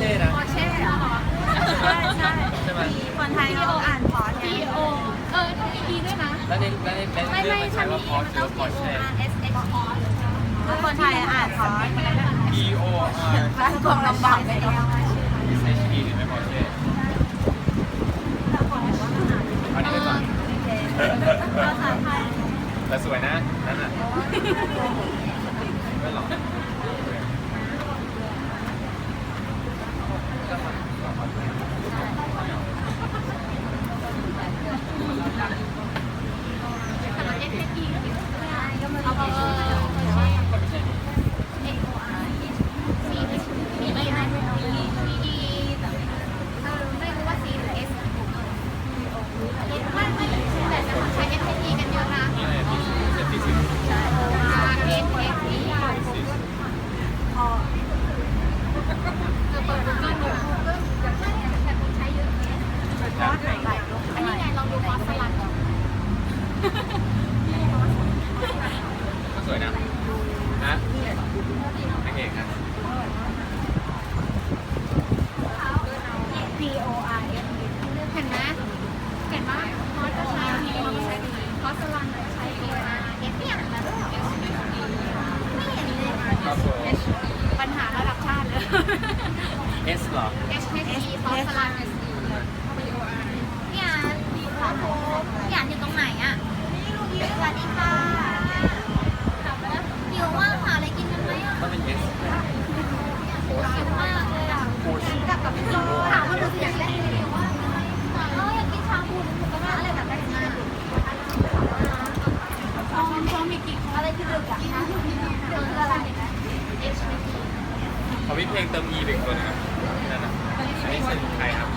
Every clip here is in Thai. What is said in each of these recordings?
ช่นะ พอเช่เหรอใช่ใช่ใช่ไหม คนไทยเขาอ่านพอทีโอเออต้องมีดีด้วยนะ แล้วในแล้วในแล้วใไม่ไม่ใช้ถ้ามีว่าพอต้อองว่าพมี อ O เช่ R S H อสคอคนไทยอ่านพอ B O R บ้านกงลำบากไปแล้ว S H E หรือไม่พอเช่อันนี้ไปก่อน ภาษาไทยแต่สวยนะนั่นน่ะ เพลงเติมอีเป็นคนนะครับนั่นนะอันนี้เป็นไครครับ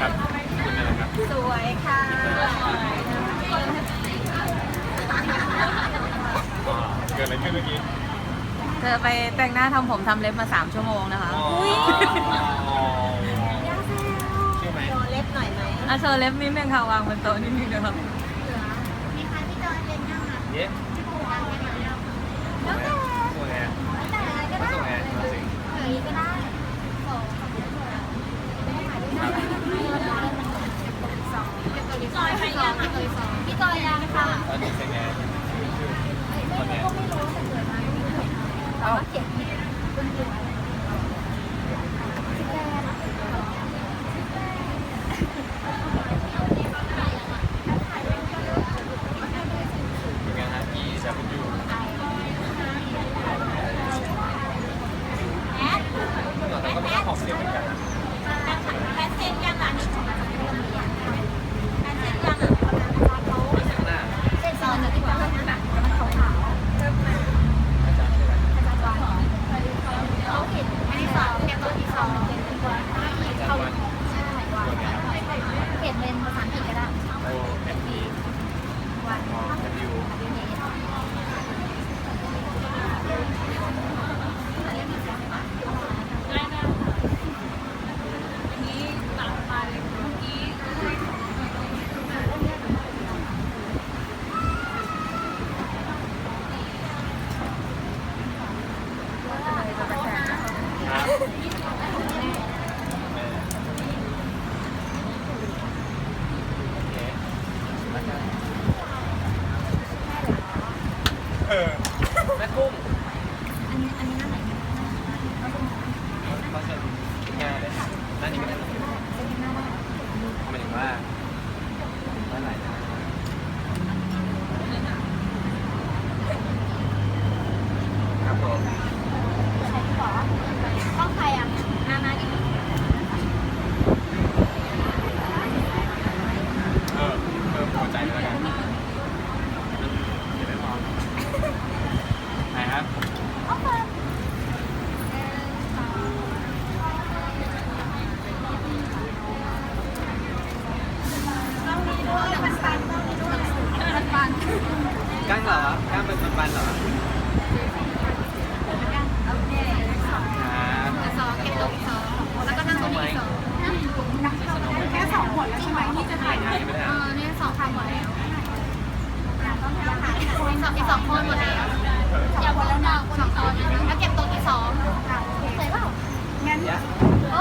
ครับสวยค่ะเกิดอะไรขึ้นเมื่อกี้เธอไปแต่งหน้าทำผมทำเล็บมา 3 ชั่วโมงนะคะอุ้ยช่ไหมโชว์เล็บหน่อยไหมอะเชอเล็บนิดนึงค่ะ วางบนโต๊ะนิดนึงเดี๋ยวครับมีใครพี่จอยเล็บยังอะเย้แล้วแต่แล้วแต่ก็ได้เผื่ออีกก็ได้ แม่กุ้ง อีกสองคนหมดแล้วอย่าหมดแล้วนะคนสองแล้วเก็บตัวที่สองเคยเปล่างั้น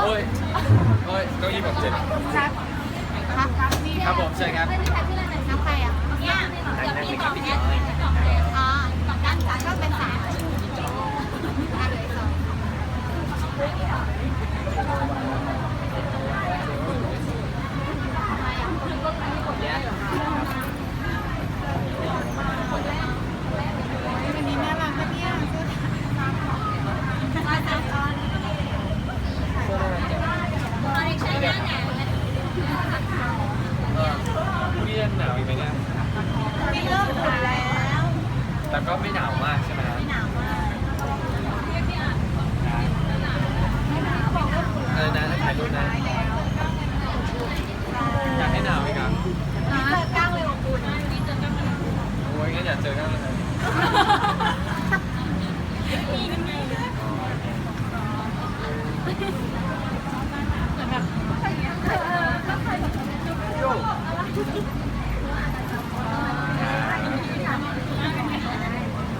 โอ้ยโอ้ยเก้าอี้ผมเจ็บครับครับผมใช่ครับน้ำใครอะเนี่ยเดี๋ยวพี่ตอบเนี่ยตอบเลยอ่าตอบด้านซ้ายก็เป็นสาม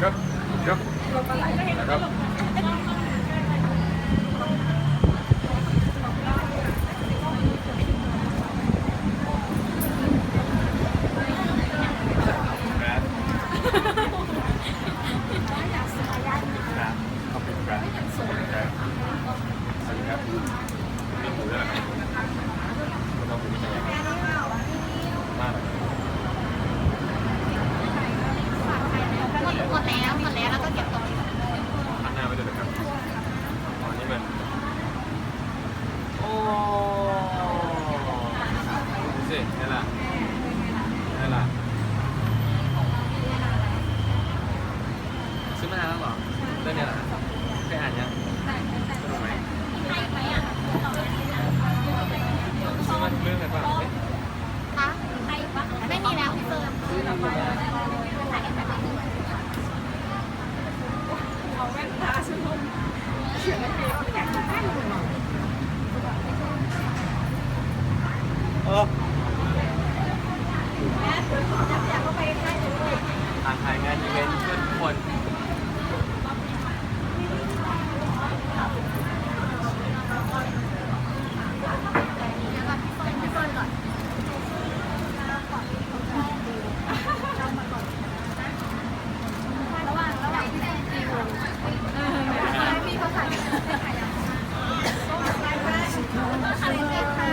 ก็ก็แล้วก็ครับครับขอบคุณครับครับสวัสดีครับมีหมูด้วยเหรอคุณน้องคุณมีใจยังมาก หมดแล้วหมดแล้วแล้วก็เก็บตรงนี้ หันหน้าไปด้วยนะครับอ๋อนี่มัน โอ้ดูสินี่แหละนี่แหละซื้อมานานแล้วเหรอเรื่องนี้เหรอเคยอ่านยังสนุกไหมซื้อมาทุกเรื่องเลยป่ะเอ๊ะ คะไม่มีแล้วพี่เฟิร์นเอาแว่นตาฉันลงเขียนไม่เป็นอยากได้หรือเปล่า เออ แม่อยากเข้าไปใกล้เลย อ่านถ่ายงานอีเวนต์เพื่อนทุกคน พี่เฟิร์นก่อนระหว่างระหว่างที่ฟิวพี่เขาถ่ายถ่ายยังถ่ายเล็กค่ะ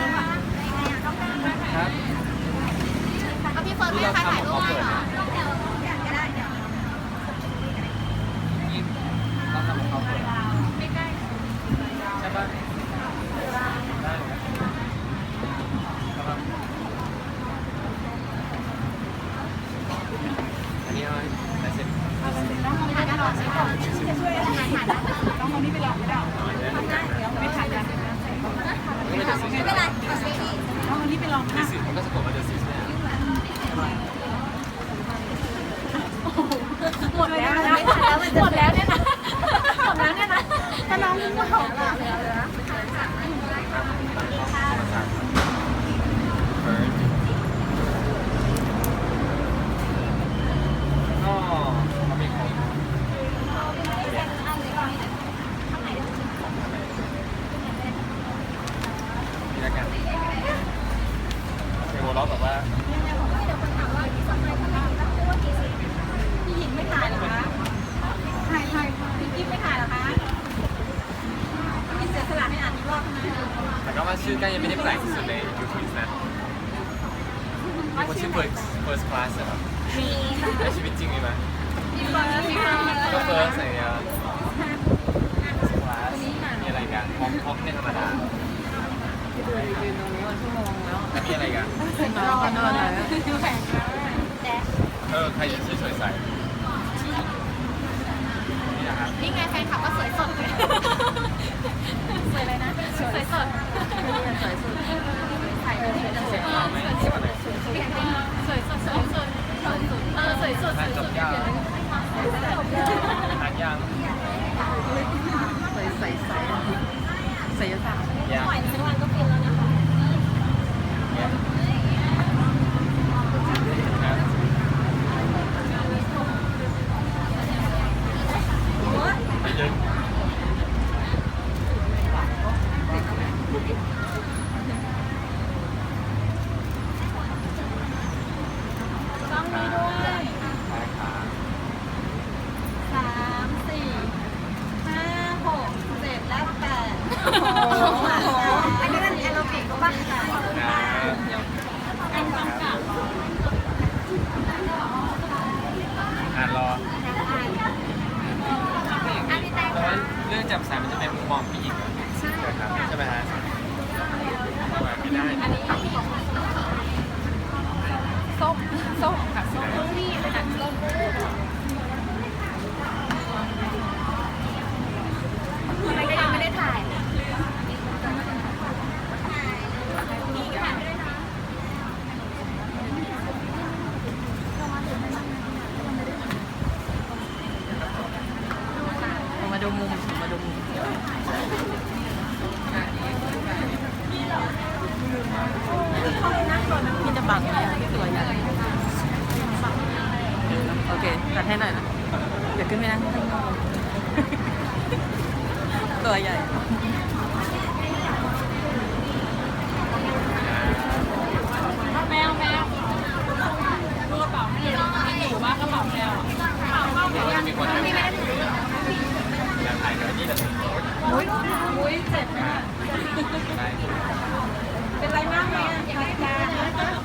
ครับ เอาพี่เฟิร์นไม่ได้ถ่ายรูปให้เหรอ นี่เราทำของเขาเปิด ไม่ได้ ใช่ป่ะได้เลยครับอันนี้เอาลายเซ็น ถ่ายได้หรอใช่ก่อนจะช่วยถ่ายถ่ายได้ ต้องเอานี่ไปลองไม่ได้ ไม่ถ่ายกัน ไม่เป็นไร ไม่เป็นไรเอาซีดี ต้องเอานี่ไปลอง ดิ นะ สิมันก็สะกดว่าเดอะซิสเนี่ย หมดแล้วนะ หมดแล้วเนี่ยนะหมดแล้วเนี่ยนะถ้าน้องพูดของเราเหลือเหลือ เฟิร์นก็เขามีของนี่ละกันเทโวล็อกแบบว่า พี่หญิงไม่ถ่ายหรอคะถ่ายถ่ายพี่กิ๊ฟไม่ถ่ายหรอคะพี่เสียสละให้อ่านอีกรอบนะ แต่ก็ว่า ชื่อใกล้ยังไม่ได้แปลกที่สุดในยูทูบนะมีคนชื่อ first first class อะครับมีในชีวิตจริงมีไหมมีเฟิร์สมีเฟิร์สก็ first อะไรเงี้ย first class มีอะไรกันฮอกฮอกเนี่ยธรรมดายืนตรงนี้มาชั่วโมงแล้วแล้วมีอะไรกันนอนก็นอนเลยดูแข่งแดชเออใครจะชื่อสวยใส นี่นะครับนี่ไงแฟนคลับก็สวยสดเลย สวยเลยนะ สวยสดสวยสุดถ่ายเลยเซ็กเอาไหมเซ็กอะไรสวยสดสวยสดสวยสดเออสวยสดสทาวนยจสบดยางทานยางใสใสใสใสยศาสตร์ยางปล่อยทั้งวันก็ฟินแล้วนะคะ เนี่ยครับไม่เยอะ อันนี้มันแอโรบิกป่ะครับอ่านรอเพราะว่าเรื่องจับสายมันจะเป็นมุมมองผู้หญิงใช่ครับใช่ไหมฮะไม่ได้ส้มส้มค่ะส้มนี่ค่ะส้มทำไมก็ยังไม่ได้ถ่าย เรามาดูมุมมาดูมุมพี่จะบังไหมพี่ตัวใหญ่โอเคตัดให้หน่อยนะ เดี๋ยวขึ้นไปนั่งข้างนอกตัวใหญ่แมวแมวดูกระเป๋าให้เลยไม่อยู่ว่ากระเป๋าแมวอะกระเป๋าเข้าไปยังมีคนที่ไม่ได้อยากถ่ายกันนี่แต่อุ้ยอุ้ยเจ็บมากได้เป็นไรมากไหมอะ